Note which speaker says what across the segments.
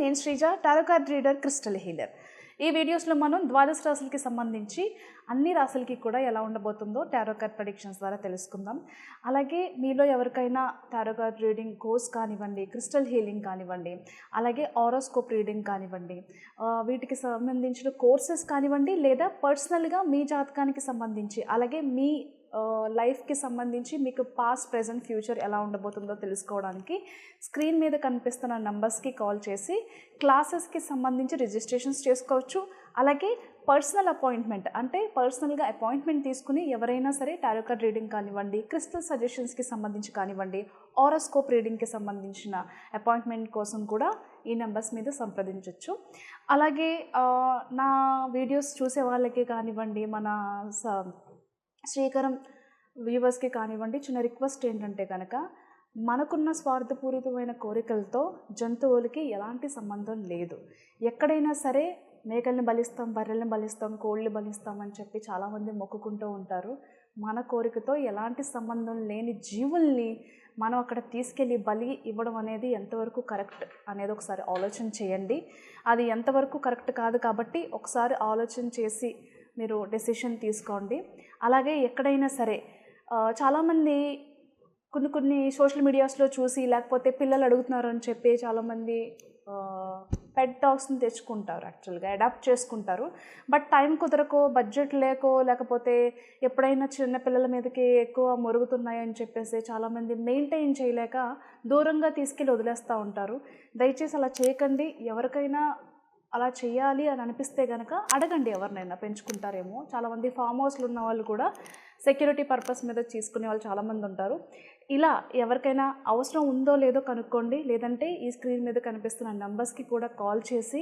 Speaker 1: నేను Sreeja tarot card reader crystal healer. ఈ వీడియోస్లో మనం ద్వాదశ రాశులకి సంబంధించి అన్ని రాశులకి కూడా ఎలా ఉండబోతుందో టారోకార్డ్ ప్రొడిక్షన్స్ ద్వారా తెలుసుకుందాం. అలాగే మీలో ఎవరికైనా టారోకార్డ్ రీడింగ్ కోర్స్ కానివ్వండి క్రిస్టల్ హీలింగ్ కానివ్వండి అలాగే ఆరోస్కోప్ రీడింగ్ కానివ్వండి వీటికి సంబంధించిన కోర్సెస్ కానివ్వండి లేదా పర్సనల్గా మీ జాతకానికి సంబంధించి అలాగే మీ లైఫ్కి సంబంధించి మీకు పాస్ట్ ప్రజెంట్ ఫ్యూచర్ ఎలా ఉండబోతుందో తెలుసుకోవడానికి స్క్రీన్ మీద కనిపిస్తున్న నంబర్స్కి కాల్ చేసి క్లాసెస్కి సంబంధించి రిజిస్ట్రేషన్స్ చేసుకోవచ్చు. అలాగే పర్సనల్ అపాయింట్మెంట్ అంటే పర్సనల్గా అపాయింట్మెంట్ తీసుకుని ఎవరైనా సరే టారో కార్డ్ రీడింగ్ కానివ్వండి క్రిస్టల్ సజెషన్స్కి సంబంధించి కానివ్వండి ఆరోస్కోప్ రీడింగ్కి సంబంధించిన అపాయింట్మెంట్ కోసం కూడా ఈ నెంబర్స్ మీద సంప్రదించవచ్చు అలాగే నా వీడియోస్ చూసే వాళ్ళకి కానివ్వండి మన స శ్రీకరం వ్యూవర్స్కి కానివ్వండి చిన్న రిక్వెస్ట్ ఏంటంటే కనుక మనకున్న స్వార్థపూరితమైన కోరికలతో జంతువులకి ఎలాంటి సంబంధం లేదు. ఎక్కడైనా సరే మేకల్ని బలిస్తాం బర్రెల్ని బలిస్తాం కోళ్ళని బలిస్తాం అని చెప్పి చాలామంది మొక్కుకుంటూ ఉంటారు. మన కోరికతో ఎలాంటి సంబంధం లేని జీవుల్ని మనం అక్కడ తీసుకెళ్ళి బలి ఇవ్వడం అనేది ఎంతవరకు కరెక్ట్ అనేది ఒకసారి ఆలోచన చేయండి. అది ఎంతవరకు కరెక్ట్ కాదు కాబట్టి ఒకసారి ఆలోచన చేసి మీరు డెసిషన్ తీసుకోండి. అలాగే ఎక్కడైనా సరే చాలామంది కొన్ని కొన్ని సోషల్ మీడియాస్లో చూసి లేకపోతే పిల్లలు అడుగుతున్నారు అని చెప్పి చాలామంది పెట్ డాగ్స్ని తెచ్చుకుంటారు యాక్చువల్గా అడాప్ట్ చేసుకుంటారు. బట్ టైం కుదరకో బడ్జెట్ లేకో లేకపోతే ఎప్పుడైనా చిన్న పిల్లల మీదకి ఎక్కువ మొరుగుతున్నాయని చెప్పేసి చాలామంది మెయింటైన్ చేయలేక దూరంగా తీసుకెళ్ళి వదిలేస్తూ ఉంటారు. దయచేసి అలా చేయకండి. ఎవరికైనా అలా చేయాలి అని అనిపిస్తే కనుక అడగండి ఎవరినైనా పెంచుకుంటారేమో. చాలామంది ఫామ్ హౌస్లు ఉన్న వాళ్ళు కూడా సెక్యూరిటీ పర్పస్ మీద తీసుకునే వాళ్ళు చాలామంది ఉంటారు. ఇలా ఎవరికైనా అవసరం ఉందో లేదో కనుక్కోండి. లేదంటే ఈ స్క్రీన్ మీద కనిపిస్తున్న నెంబర్స్కి కూడా కాల్ చేసి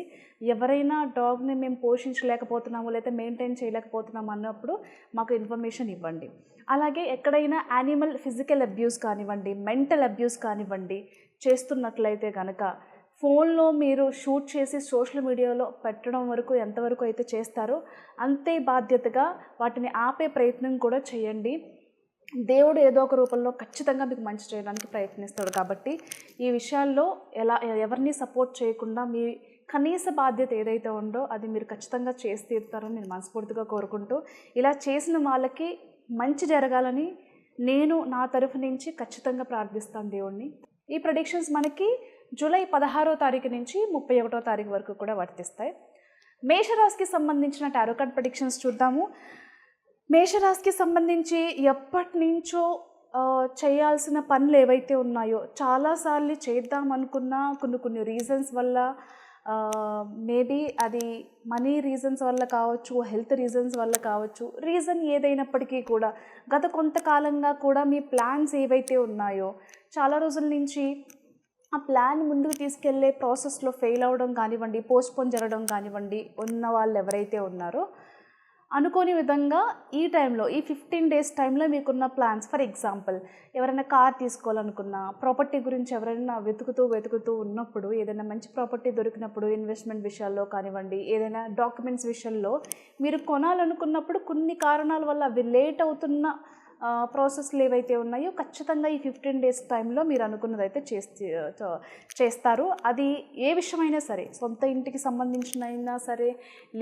Speaker 1: ఎవరైనా డాగ్ని మేము పోషించలేకపోతున్నాము లేదా మెయింటైన్ చేయలేకపోతున్నాము అన్నప్పుడు మాకు ఇన్ఫర్మేషన్ ఇవ్వండి. అలాగే ఎక్కడైనా యానిమల్ ఫిజికల్ అబ్యూస్ కానివ్వండి మెంటల్ అబ్యూస్ కానివ్వండి చేస్తున్నట్లయితే కనుక ఫోన్లో మీరు షూట్ చేసి సోషల్ మీడియాలో పెట్టడం వరకు ఎంతవరకు అయితే చేస్తారో అంతే బాధ్యతగా వాటిని ఆపే ప్రయత్నం కూడా చేయండి. దేవుడు ఏదో ఒక రూపంలో ఖచ్చితంగా మీకు మంచి చేయడానికి ప్రయత్నిస్తాడు కాబట్టి ఈ విషయాల్లో ఎలా ఎవరిని సపోర్ట్ చేయకుండా మీ కనీస బాధ్యత ఏదైతే ఉందో అది మీరు ఖచ్చితంగా చేసి తీరుతారని నేను మనస్ఫూర్తిగా కోరుకుంటూ ఇలా చేసిన వాళ్ళకి మంచి జరగాలని నేను నా తరఫు నుంచి ఖచ్చితంగా ప్రార్థిస్తాను దేవుణ్ణి. ఈ ప్రొడిక్షన్స్ మనకి జూలై పదహారో తారీఖు నుంచి ముప్పై ఒకటో తారీఖు వరకు కూడా వర్తిస్తాయి. మేషరాశికి సంబంధించిన టారో ప్రొడిక్షన్స్ చూద్దాము. మేషరాశికి సంబంధించి ఎప్పటి నుంచో చేయాల్సిన పనులు ఏవైతే ఉన్నాయో చాలాసార్లు చేద్దామనుకున్న కొన్ని కొన్ని రీజన్స్ వల్ల మేబీ అది మనీ రీజన్స్ వల్ల కావచ్చు హెల్త్ రీజన్స్ వల్ల కావచ్చు రీజన్ ఏదైనప్పటికీ కూడా గత కొంతకాలంగా కూడా మీ ప్లాన్స్ ఏవైతే ఉన్నాయో చాలా రోజుల నుంచి ఆ ప్లాన్ ముందుకు తీసుకెళ్ళే ప్రాసెస్లో ఫెయిల్ అవ్వడం కానివ్వండి పోస్ట్పోన్ జరగడం కానివ్వండి ఉన్న వాళ్ళు ఎవరైతే ఉన్నారో అనుకోని విధంగా ఈ టైంలో ఈ ఫిఫ్టీన్ డేస్ టైంలో మీకున్న ప్లాన్స్ ఫర్ ఎగ్జాంపుల్ ఎవరైనా కార్ తీసుకోవాలనుకున్నా ప్రాపర్టీ గురించి ఎవరైనా వెతుకుతూ వెతుకుతూ ఉన్నప్పుడు ఏదైనా మంచి ప్రాపర్టీ దొరికినప్పుడు ఇన్వెస్ట్మెంట్ విషయాల్లో కానివ్వండి ఏదైనా డాక్యుమెంట్స్ విషయంలో మీరు కొనాలనుకున్నప్పుడు కొన్ని కారణాల వల్ల అవి లేట్ అవుతున్న ప్రాసెస్లు ఏవైతే ఉన్నాయో ఖచ్చితంగా ఈ ఫిఫ్టీన్ డేస్ టైంలో మీరు అనుకున్నది అయితే చేస్తే చేస్తారు. అది ఏ విషయమైనా సరే సొంత ఇంటికి సంబంధించిన అయినా సరే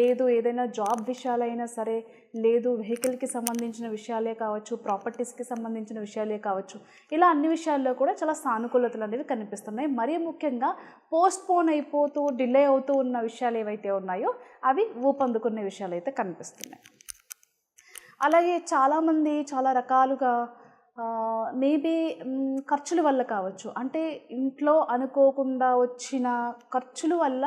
Speaker 1: లేదు ఏదైనా జాబ్ విషయాలైనా సరే లేదు వెహికల్కి సంబంధించిన విషయాలే కావచ్చు ప్రాపర్టీస్కి సంబంధించిన విషయాలే కావచ్చు ఇలా అన్ని విషయాల్లో కూడా చాలా సానుకూలతలు అనేవి కనిపిస్తున్నాయి. మరీ ముఖ్యంగా పోస్ట్పోన్ అయిపోతూ డిలే అవుతూ ఉన్న విషయాలు ఏవైతే ఉన్నాయో అవి ఊపందుకునే విషయాలు అయితే కనిపిస్తున్నాయి. అలాగే చాలామంది చాలా రకాలుగా మేబీ ఖర్చుల వల్ల కావచ్చు. అంటే ఇంట్లో అనుకోకుండా వచ్చిన ఖర్చుల వల్ల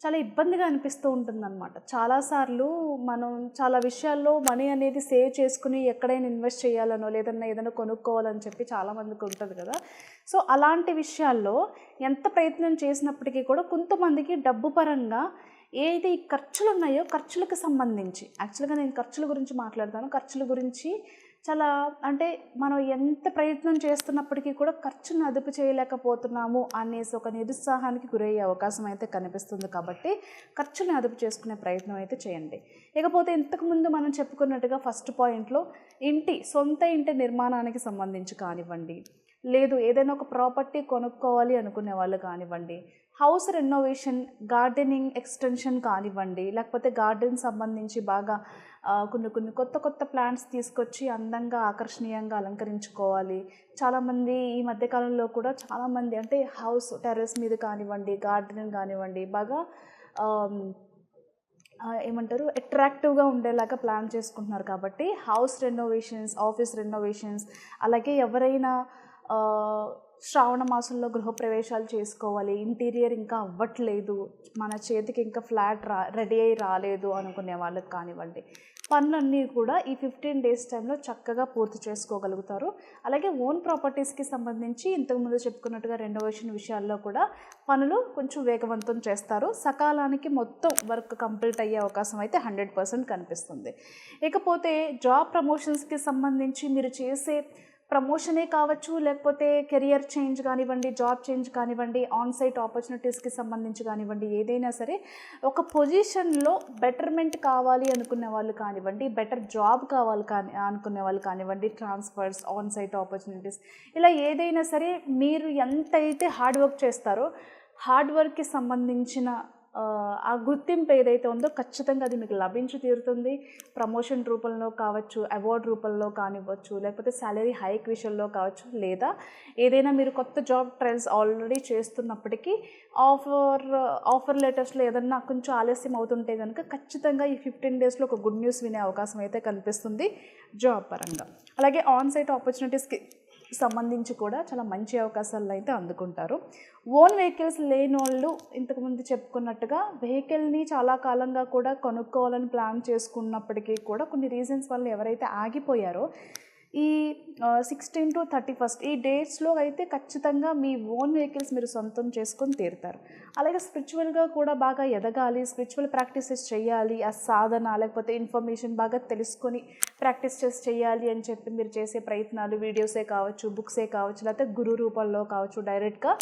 Speaker 1: చాలా ఇబ్బందిగా అనిపిస్తూ ఉంటుందన్నమాట. చాలాసార్లు మనం చాలా విషయాల్లో మనీ అనేది సేవ్ చేసుకుని ఎక్కడైనా ఇన్వెస్ట్ చేయాలనో లేదన్నా ఏదైనా కొనుక్కోవాలని చెప్పి చాలామందికి ఉంటుంది కదా. సో అలాంటి విషయాల్లో ఎంత ప్రయత్నం చేసినప్పటికీ కూడా కొంతమందికి డబ్బు పరంగా ఏది ఈ ఖర్చులు ఉన్నాయో ఖర్చులకు సంబంధించి యాక్చువల్గా నేను ఖర్చుల గురించి మాట్లాడతాను. ఖర్చుల గురించి చాలా అంటే మనం ఎంత ప్రయత్నం చేస్తున్నప్పటికీ కూడా ఖర్చును అదుపు చేయలేకపోతున్నాము అనేసి ఒక నిరుత్సాహానికి గురయ్యే అవకాశం అయితే కనిపిస్తుంది కాబట్టి ఖర్చుని అదుపు చేసుకునే ప్రయత్నం అయితే చేయండి. ఇకపోతే ఇంతకుముందు మనం చెప్పుకున్నట్టుగా ఫస్ట్ పాయింట్లో ఇంటి సొంత ఇంటి నిర్మాణానికి సంబంధించి కానివ్వండి లేదు ఏదైనా ఒక ప్రాపర్టీ కొనుక్కోవాలి అనుకునే వాళ్ళు కానివ్వండి హౌస్ రెనోవేషన్ గార్డెనింగ్ ఎక్స్టెన్షన్ కానివ్వండి లేకపోతే గార్డెన్ సంబంధించి బాగా కొన్ని కొన్ని కొత్త కొత్త ప్లాంట్స్ తీసుకొచ్చి అందంగా ఆకర్షణీయంగా అలంకరించుకోవాలి. చాలామంది ఈ మధ్యకాలంలో కూడా చాలామంది అంటే హౌస్ టెర్రస్ మీద కానివ్వండి గార్డెన్ కానివ్వండి బాగా ఏమంటారు అట్రాక్టివ్గా ఉండేలాగా ప్లాన్ చేసుకుంటున్నారు కాబట్టి హౌస్ రెనోవేషన్స్ ఆఫీస్ రెనోవేషన్స్ అలాగే ఎవరైనా శ్రావణ మాసంలో గృహప్రవేశాలు చేసుకోవాలి. ఇంటీరియర్ ఇంకా అవ్వట్లేదు. మన చేతికి ఇంకా ఫ్లాట్ రా రెడీ అయ్యి రాలేదు అనుకునే వాళ్ళకి కానివ్వండి. పనులన్నీ కూడా ఈ ఫిఫ్టీన్ డేస్ టైంలో చక్కగా పూర్తి చేసుకోగలుగుతారు. అలాగే ఓన్ ప్రాపర్టీస్కి సంబంధించి ఇంతకుముందు చెప్పుకున్నట్టుగా రెనోవేషన్ విషయాల్లో కూడా పనులు కొంచెం వేగవంతం చేస్తారు. సకాలానికి మొత్తం వర్క్ కంప్లీట్ అయ్యే అవకాశం అయితే హండ్రెడ్ పర్సెంట్ కనిపిస్తుంది. ఇకపోతే జాబ్ ప్రమోషన్స్కి సంబంధించి మీరు చేసే ప్రమోషనే కావచ్చు లేకపోతే కెరియర్ చేంజ్ కానివ్వండి జాబ్ చేంజ్ కానివ్వండి ఆన్ సైట్ ఆపర్చునిటీస్కి సంబంధించి కానివ్వండి ఏదైనా సరే ఒక పొజిషన్లో బెటర్మెంట్ కావాలి అనుకునే వాళ్ళు కానివ్వండి బెటర్ జాబ్ కావాలి కానీ అనుకునే వాళ్ళు కానివ్వండి ట్రాన్స్ఫర్స్ ఆన్ సైట్ ఆపర్చునిటీస్ ఇలా ఏదైనా సరే మీరు ఎంతైతే హార్డ్ వర్క్ చేస్తారో హార్డ్ వర్క్కి సంబంధించిన ఆ, గుర్తింపు ఏదైతే ఉందో ఖచ్చితంగా అది మీకు లభించి తీరుతుంది. ప్రమోషన్ రూపంలో కావచ్చు అవార్డ్ రూపంలో కానివ్వచ్చు లేకపోతే శాలరీ హైక్ విషయంలో కావచ్చు లేదా ఏదైనా మీరు కొత్త జాబ్ ట్రయల్స్ ఆల్రెడీ చేస్తున్నప్పటికీ ఆఫర్ ఆఫర్ లెటర్స్లో ఏదన్నా కొంచెం ఆలస్యం అవుతుంటే కనుక ఖచ్చితంగా ఈ ఫిఫ్టీన్ డేస్లో ఒక గుడ్ న్యూస్ వినే అవకాశం అయితే కనిపిస్తుంది జాబ్ పరంగా. అలాగే ఆన్ సైట్ ఆపర్చునిటీస్కి సంబంధించి కూడా చాలా మంచి అవకాశాలు అయితే అందుకుంటారు. ఓన్ వెహికల్స్ లేని వాళ్ళు ఇంతకుముందు చెప్పుకున్నట్టుగా వెహికల్ని చాలా కాలంగా కూడా కొనుక్కోవాలని ప్లాన్ చేసుకున్నప్పటికీ కూడా కొన్ని రీజన్స్ వల్ల ఎవరైతే ఆగిపోయారో ఈ సిక్స్టీన్ టు థర్టీ ఫస్ట్ ఈ డేట్స్లో అయితే ఖచ్చితంగా మీ ఓన్ వెహికల్స్ మీరు సొంతం చేసుకొని తీరుతారు. అలాగే స్పిరిచువల్గా కూడా బాగా ఎదగాలి స్పిరిచువల్ ప్రాక్టీసెస్ చేయాలి ఆ సాధన లేకపోతే ఇన్ఫర్మేషన్ బాగా తెలుసుకొని ప్రాక్టీస్ చేసి చేయాలి అని చెప్పి మీరు చేసే ప్రయత్నాలు వీడియోసే కావచ్చు బుక్సే కావచ్చు లేకపోతే గురు రూపంలో కావచ్చు డైరెక్ట్గా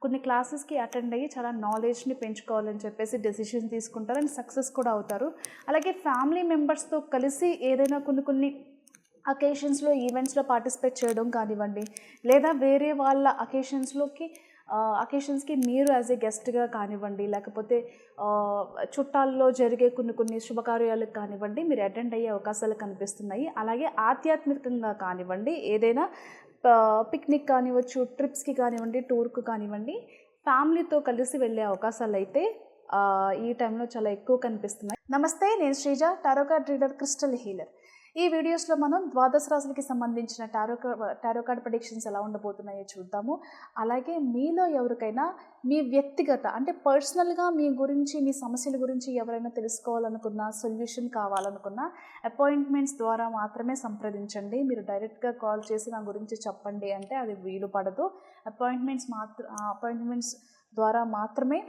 Speaker 1: కొన్ని క్లాసెస్కి అటెండ్ అయ్యి చాలా నాలెడ్జ్ని పెంచుకోవాలని చెప్పేసి డెసిషన్ తీసుకుంటారు అండ్ సక్సెస్ కూడా అవుతారు. అలాగే ఫ్యామిలీ మెంబర్స్తో కలిసి ఏదైనా కొన్ని కొన్ని అకేషన్స్లో ఈవెంట్స్లో పార్టిసిపేట్ చేయడం కానివ్వండి లేదా వేరే వాళ్ళ అకేషన్స్లోకి అకేషన్స్కి మీరు యాజ్ ఏ గెస్ట్గా కానివ్వండి లేకపోతే చుట్టాల్లో జరిగే కొన్ని కొన్ని శుభకార్యాలకు కానివ్వండి మీరు అటెండ్ అయ్యే అవకాశాలు కనిపిస్తున్నాయి. అలాగే ఆధ్యాత్మికంగా కానివ్వండి ఏదైనా పిక్నిక్ కానివ్వచ్చు ట్రిప్స్కి కానివ్వండి టూర్కు కానివ్వండి ఫ్యామిలీతో కలిసి వెళ్ళే అవకాశాలు అయితే ఈ టైంలో చాలా ఎక్కువ కనిపిస్తున్నాయి. నమస్తే నేను Sreeja tarot card reader reader crystal healer. ఈ వీడియోస్లో మనం ద్వాదశ రాశులకి సంబంధించిన టారో టారో కార్డ్ ప్రొడిక్షన్స్ ఎలా ఉండబోతున్నాయో చూద్దాము. అలాగే మీలో ఎవరికైనా మీ వ్యక్తిగత అంటే పర్సనల్గా మీ గురించి మీ సమస్యల గురించి ఎవరైనా తెలుసుకోవాలనుకున్నా సొల్యూషన్ కావాలనుకున్నా అపాయింట్మెంట్స్ ద్వారా మాత్రమే సంప్రదించండి. మీరు డైరెక్ట్గా కాల్ చేసి నా గురించి చెప్పండి అంటే అది వీలు పడదు. అపాయింట్మెంట్స్ మాత్ర అపాయింట్మెంట్స్ ద్వారా మాత్రమే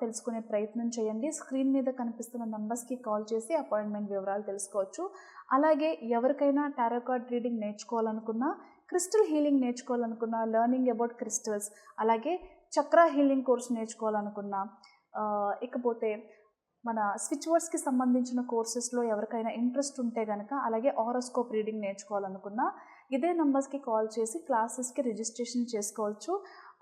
Speaker 1: తెలుసుకునే ప్రయత్నం చేయండి. స్క్రీన్ మీద కనిపిస్తున్న నెంబర్స్కి కాల్ చేసి అపాయింట్మెంట్ వివరాలు తెలుసుకోవచ్చు. అలాగే ఎవరికైనా టారో కార్డ్ రీడింగ్ నేర్చుకోవాలనుకున్నా క్రిస్టల్ హీలింగ్ నేర్చుకోవాలనుకున్నా లెర్నింగ్ అబౌట్ క్రిస్టల్స్ అలాగే చక్ర హీలింగ్ కోర్స్ నేర్చుకోవాలనుకున్నా ఇకపోతే మన స్విచ్ వర్డ్స్కి సంబంధించిన కోర్సెస్లో ఎవరికైనా ఇంట్రెస్ట్ ఉంటే కనుక అలాగే ఆరోస్కోప్ రీడింగ్ నేర్చుకోవాలనుకున్నా ఇదే నెంబర్స్కి కాల్ చేసి క్లాసెస్కి రిజిస్ట్రేషన్ చేసుకోవచ్చు.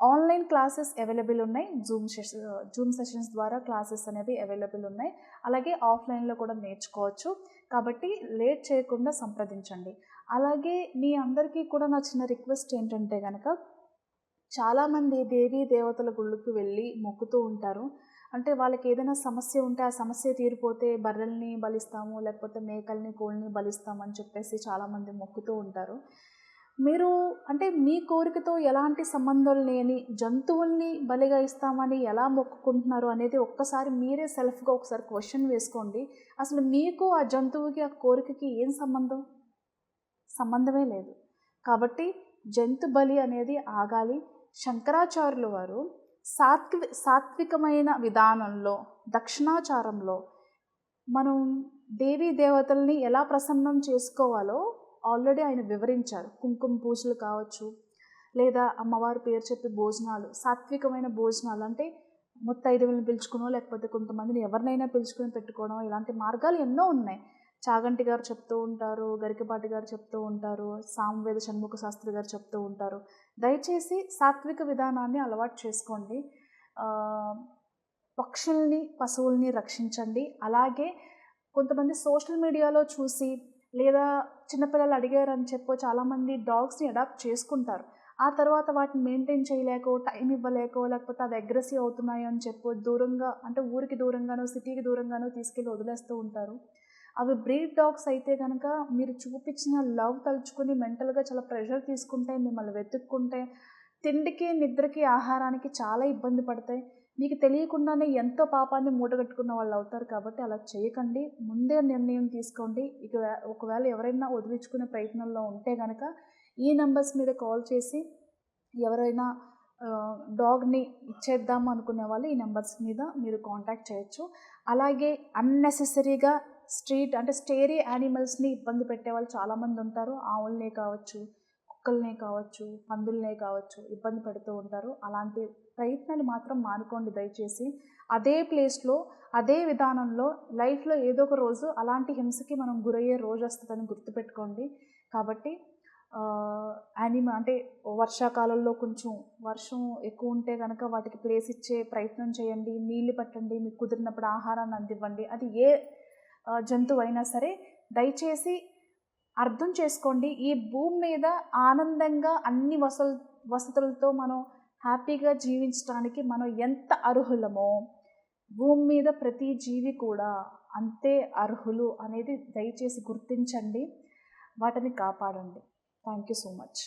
Speaker 1: ఆన్లైన్ క్లాసెస్ అవైలబుల్ ఉన్నాయి. జూమ్ సెషన్ జూమ్ సెషన్స్ ద్వారా క్లాసెస్ అనేవి అవైలబుల్ ఉన్నాయి. అలాగే ఆఫ్లైన్లో కూడా నేర్చుకోవచ్చు. కాబట్టి లేట్ చేయకుండా సంప్రదించండి. అలాగే మీ అందరికీ కూడా నా చిన్న రిక్వెస్ట్ ఏంటంటే కనుక చాలామంది దేవీ దేవతల గుళ్ళకి వెళ్ళి మొక్కుతూ ఉంటారు. అంటే వాళ్ళకి ఏదైనా సమస్య ఉంటే ఆ సమస్య తీరిపోతే బర్రెల్ని బలిస్తాము లేకపోతే మేకల్ని కోళ్ళని బలిస్తాము అని చెప్పేసి చాలామంది మొక్కుతూ ఉంటారు. మీరు అంటే మీ కోరికతో ఎలాంటి సంబంధం లేని జంతువుల్ని బలిగా ఇస్తామని ఎలా మొక్కుకుంటున్నారు అనేది ఒక్కసారి మీరే సెల్ఫ్గా ఒకసారి క్వశ్చన్ వేసుకోండి. అసలు మీకు ఆ జంతువుకి ఆ కోరికకి ఏం సంబంధం? సంబంధమే లేదు. కాబట్టి జంతు బలి అనేది ఆగాలి. శంకరాచార్యుల వారు సాత్వి సాత్వికమైన విధానంలో దక్షిణాచారంలో మనం దేవీ దేవతల్ని ఎలా ప్రసన్నం చేసుకోవాలో ఆల్రెడీ ఆయన వివరించారు. కుంకుమ పూజలు కావచ్చు లేదా అమ్మవారి పేరు చెప్పి భోజనాలు సాత్వికమైన భోజనాలు అంటే ముత్తైదువులను పిలుచుకునో లేకపోతే కొంతమందిని ఎవరినైనా పిలుచుకొని పెట్టుకోవడం ఇలాంటి మార్గాలు ఎన్నో ఉన్నాయి. చాగంటి గారు చెప్తూ ఉంటారు గరికపాటి గారు చెప్తూ ఉంటారు సామవేద షణ్ముఖ శాస్త్రి గారు చెప్తూ ఉంటారు. దయచేసి సాత్విక విధానాన్ని అలవాటు చేసుకోండి. పక్షుల్ని పశువుల్ని రక్షించండి. అలాగే కొంతమంది సోషల్ మీడియాలో చూసి లేదా చిన్నపిల్లలు అడిగారని చెప్పో చాలామంది డాగ్స్ని అడాప్ట్ చేసుకుంటారు. ఆ తర్వాత వాటిని మెయింటైన్ చేయలేకో టైం ఇవ్వలేకో లేకపోతే అవి అగ్రెసివ్ అవుతున్నాయో అని చెప్పో దూరంగా అంటే ఊరికి దూరంగానో సిటీకి దూరంగానో తీసుకెళ్ళి వదిలేస్తూ ఉంటారు. అవి బ్రీడ్ డాగ్స్ అయితే కనుక మీరు చూపించిన లవ్ తలుచుకుని మెంటల్గా చాలా ప్రెషర్ తీసుకుంటే మిమ్మల్ని వెతుక్కుంటే తిండికి నిద్రకి ఆహారానికి చాలా ఇబ్బంది పడతాయి. మీకు తెలియకుండానే ఎంతో పాపాన్ని మూటగట్టుకున్న వాళ్ళు అవుతారు కాబట్టి అలా చేయకండి. ముందే నిర్ణయం తీసుకోండి. ఇక ఒకవేళ ఎవరైనా వదిలించుకునే ప్రయత్నంలో ఉంటే కనుక ఈ నెంబర్స్ మీద కాల్ చేసి ఎవరైనా డాగ్ని ఇచ్చేద్దాం అనుకునే వాళ్ళు ఈ నెంబర్స్ మీద మీరు కాంటాక్ట్ చేయొచ్చు. అలాగే అన్నెసెసరీగా స్ట్రీట్ అంటే స్టేరీ యానిమల్స్ని ఇబ్బంది పెట్టే వాళ్ళు చాలామంది ఉంటారు. ఆవులనే కావచ్చు కుక్కల్నే కావచ్చు పందుల్నే కావచ్చు ఇబ్బంది పెడుతూ ఉంటారు. అలాంటి ప్రయత్నాలు మాత్రం మానుకోండి దయచేసి. అదే ప్లేస్లో అదే విధానంలో లైఫ్లో ఏదో ఒక రోజు అలాంటి హింసకి మనం గురయ్యే రోజు వస్తుందని గుర్తుపెట్టుకోండి. కాబట్టి యానిమ అంటే వర్షాకాలంలో కొంచెం వర్షం ఎక్కువ ఉంటే కనుక వాటికి ప్లేస్ ఇచ్చే ప్రయత్నం చేయండి. నీళ్ళు పట్టండి మీకు కుదిరినప్పుడు ఆహారాన్ని అందివ్వండి. అది ఏ జంతువు అయినా సరే దయచేసి అర్థం చేసుకోండి. ఈ భూమి మీద ఆనందంగా అన్ని వసలు వసతులతో మనం హ్యాపీగా జీవించడానికి మనం ఎంత అర్హులమో భూమి మీద ప్రతి జీవి కూడా అంతే అర్హులు అనేది దయచేసి గుర్తించండి. వాటిని కాపాడండి. Thank you so much.